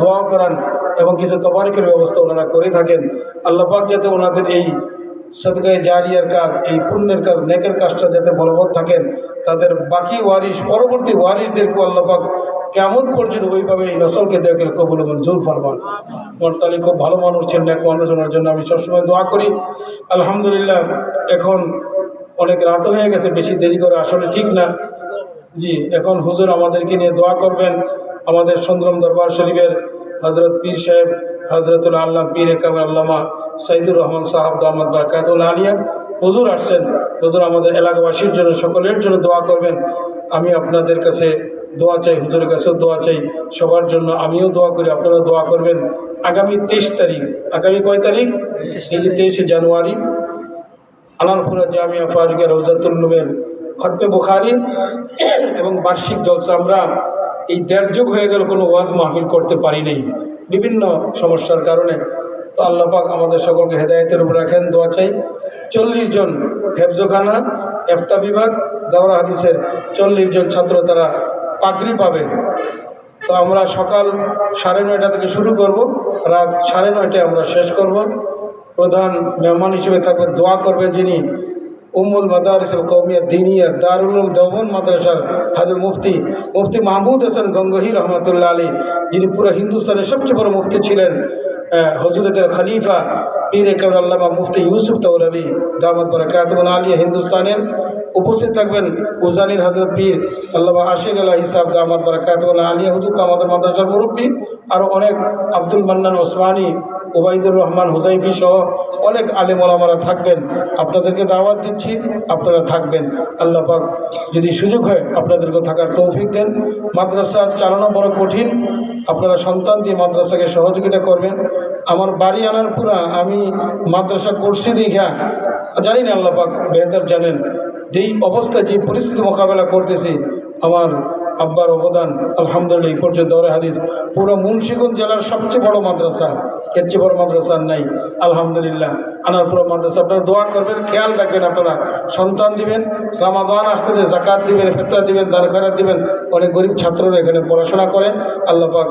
দোয়াও করান এবং কিছু তবারিকের ব্যবস্থা ওনারা করে থাকেন। আল্লাহ পাক যাতে ওনাদের এই সদকায় জারিয়ার কাজ, এই পুণ্যের কাজ, নেকের কাজটা যাতে বলবৎ থাকেন, তাদের বাকি ওয়ারিশ, পরবর্তী ওয়ারিশদেরকে আল্লাপাক কেমন পর্যন্ত ওইভাবে এই নসলকে দেখে কবুল মঞ্জুর ফরমান। মরতালি খুব ভালো মানুষ ছিলেন এক মানুষ, ওনার জন্য আমি সবসময় দোয়া করি। আলহামদুলিল্লাহ, এখন অনেক রাত হয়ে গেছে, বেশি দেরি করে আসলে ঠিক না। জি, এখন হুজুর আমাদেরকে নিয়ে দোয়া করবেন। আমাদের সুন্দরম দরবার শরীফের হজরত পীর সাহেব হজরতুল আল্লাহ পীর একাবর আল্লামা সাইদুর রহমান সাহাব দামাদ বারকাতুল আলিয়া। হুজুর আসছেন। হুজুর আমাদের এলাকাবাসীর জন্য, সকলের জন্য দোয়া করবেন। আমি আপনাদের কাছে দোয়া চাই, হুজুরের কাছেও দোয়া চাই। সবার জন্য আমিও দোয়া করি আপনারা দোয়া করবেন। আগামী তেইশ তারিখ, আগামী কয় তারিখ? এই যে তেইশে জানুয়ারি আলারপুরা জামিয়া ফারুকের রোজাতুল্লুমের খতমে বুখারি এবং বার্ষিক জলসা আমরা এই দেড় যুগ হয়ে গেল কোনো ওয়াজ মাহফিল করতে পারি নাই। বিভিন্ন সমস্যার কারণে। তো আল্লাহ পাক আমাদের সকলকে হেদায়তের উপর রাখেন, দোয়া চাই। চল্লিশ জন হেফজোখানা এফতা বিভাগ, দাওরা হাদিসের চল্লিশ জন ছাত্র তারা পাগড়ি পাবে। তো আমরা সকাল সাড়ে নয়টা থেকে শুরু করব, রাত সাড়ে নয়টায় আমরা শেষ করব। প্রধান মেহমান হিসেবে থাকবেন, দোয়া করবেন যিনি উম্মুল মাদারিসুল কৌমিয়া দিনিয়া দারুল দৌবন মাদ্রাসার হাজর মুফতি মুফতি মাহমুদ হাসান গঙ্গহি রহমতুল্লাহ আলী যিনি পুরো হিন্দুস্তানের সবচেয়ে বড় মুফতি ছিলেন হজরতের খলিফা পীর একর আল্লামা মুফতি ইউসুফ তৌলভী দামদ বরকাতমন আলিয়া হিন্দুস্তানের উপস্থিত থাকবেন উজানির হজরত পীর আল্লামা আশিক আল্লাহ হিসাব দামদ বরকাতমন আলিয়া হুজুর তো আমাদের মাদ্রাসার মুরব্বী আরও অনেক আব্দুল মান্নান ওসমানী, ওবায়দুর রহমান হুজাইফি সহ অনেক আলেম ওলামারা থাকবেন। আপনাদেরকে দাওয়াত দিচ্ছি, আপনারা থাকবেন। আল্লাহ পাক যদি সুযোগ হয় আপনাদেরকে থাকার তৌফিক দেন। মাদ্রাসা চালানো বড় কঠিন, আপনারা সন্তান দিয়ে মাদ্রাসাকে সহযোগিতা করবেন। আমার বাড়ি আনার পুরা আমি মাদ্রাসা করছি দীঘা, জানি না আল্লাহ পাক বেহতর জানেন। যেই অবস্থায় যে পরিস্থিতি মোকাবেলা করতেছি, আমার আব্বার অবদান, আলহামদুলিল্লাহ, এই পর্যন্ত হাদিস। পুরো মুন্সিগঞ্জ জেলার সবচেয়ে বড় মাদ্রাসা, এর চেয়ে বড় মাদ্রাসা নাই। আলহামদুলিল্লাহ, আনার পুরো মাদ্রাসা। আপনারা দোয়া করবেন, খেয়াল রাখবেন আপনারা। সন্তান দিবেন, রামাদান আসতেছে, জাকাত দিবেন, ফেতরা দিবেন, দান দিবেন। অনেক গরিব ছাত্ররা এখানে পড়াশোনা করেন। আল্লাহ পাক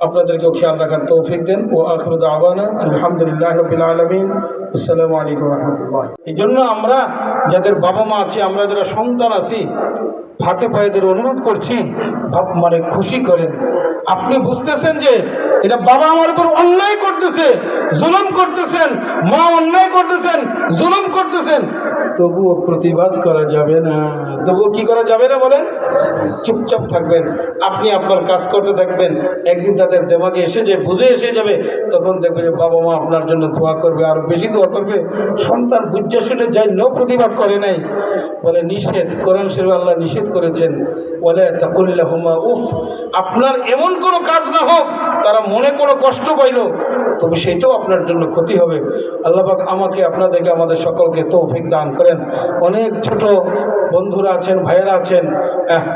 আপনাদেরকেও খেয়াল রাখার তৌফিক দেন। ও আখরুদ আওয়ানা আলহামদুলিল্লাহ রবিল আলমিন। আসসালামু আলাইকুম রহমতুল্লাহ। এই জন্য আমরা যাদের বাবা মা আছি আমরা যারা সন্তান আছি হাতে পায়েদের অনুরোধ করছি মানে খুশি করেন। আপনি বুঝতেছেন যে এটা বাবা আমার উপর অন্যায় করতেছে, জুলুম করতেছেন, মা অন্যায় করতেছেন, জুলুম করতেছেন। তবুও প্রতিবাদ করা যাবে না। তবুও কি করা যাবে না বলেন? চুপচাপ থাকবেন, আপনি আপনার কাজ করতে থাকবেন। একদিন তাদের দেমাগে এসে যে বুঝে এসে যাবে, তখন দেখবে যে বাবা মা আপনার জন্য দোয়া করবে, আরও বেশি দোয়া করবে। সন্তান বুঝে শুনে যাই ন প্রতিবাদ করে নাই। বলে, নিষেধ, কোরআন শরীফ আল্লাহ নিষেধ করেছেন তাকুল্লাহ হুমা উফ, আপনার এমন কোনো কাজ না হোক, তারা মনে কোনো কষ্ট পাইল তবে সেটাও আপনার জন্য ক্ষতি হবে। আল্লাহ পাক আমাকে, আপনাদেরকে, আমাদের সকলকে তৌফিক দান করেন। অনেক ছোট বন্ধুরা আছেন, ভাইয়েরা আছেন।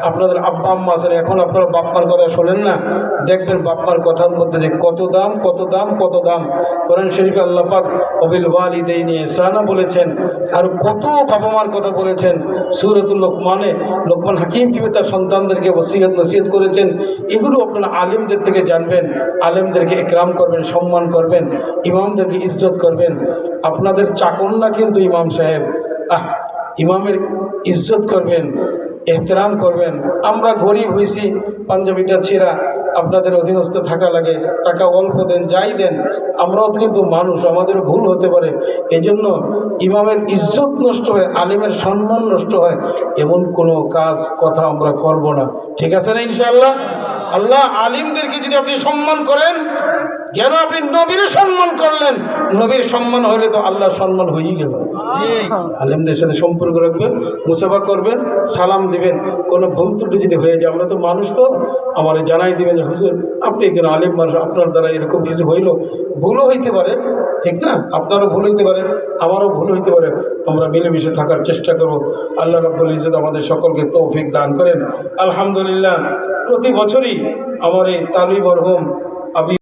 আপনাদের আব্বা আম্মা আছেন। এখন আপনারা বাপ্পার কথা শোনেন না। দেখবেন বাপ্পার কথার মধ্যে যে কত দাম কত দাম কত দাম। কোরআন শরীফে আল্লাহ পাক অবিল ওয়ালিদাই নিয়ে সানা বলেছেন আর কত বাবা মার কথা বলেছেন। সুরতুল লোকমানে, লোকমান হাকিম কীভাবে তার সন্তানদেরকে ওসিয়ত নসিহত করেছেন, এগুলো আপনারা আলেমদের থেকে জানবেন, আলেমদেরকে একরাম করবেন, সম্মান করবেন, ইমামদেরকে ইজ্জত করবেন। আপনাদের চাকর না কিন্তু ইমাম সাহেব। আহ, ইমামের ইজ্জত করবেন, এহতরাম করবেন। আমরা গরিব হয়েছি পাঞ্জাবিটা ছেঁড়া, আপনাদের অধীনস্থ থাকা লাগে, টাকা অল্প দেন, যাই দেন, আমরাও কিন্তু মানুষ, আমাদের ভুল হতে পারে। এই জন্য ইমামের ইজ্জত নষ্ট হয়, আলিমের সম্মান নষ্ট হয়, এমন কোনো কাজ, কথা আমরা করব না। ঠিক আছে না ইনশাআল্লাহ? আল্লাহ আলিমদেরকে যদি আপনি সম্মান করেন কেন আপনি নবীর সম্মান করলেন। নবীর সম্মান হলে তো আল্লাহ সম্মান হয়েই গেল। আলেমদের সাথে সম্পর্ক রাখবেন মুসাফা করবেন সালাম দিবেন। কোনো ভুল ত্রুটি যদি হয়ে যায় আমরা তো মানুষ তো আমার জানাই দিবেন যে হুজুর আপনি কেন আলেম মানুষ আপনার দ্বারা এরকম কিছু হইল। ভুলও হইতে পারে ঠিক না? আপনারও ভুল হইতে পারে আমারও ভুল হইতে পারে। আমরা মিলেমিশে থাকার চেষ্টা করব। আল্লাহ রব্বুল ইজত আমাদের সকলকে তৌফিক দান করেন। আলহামদুলিল্লাহ প্রতি বছরই আমার এই তালি মরহুম আবি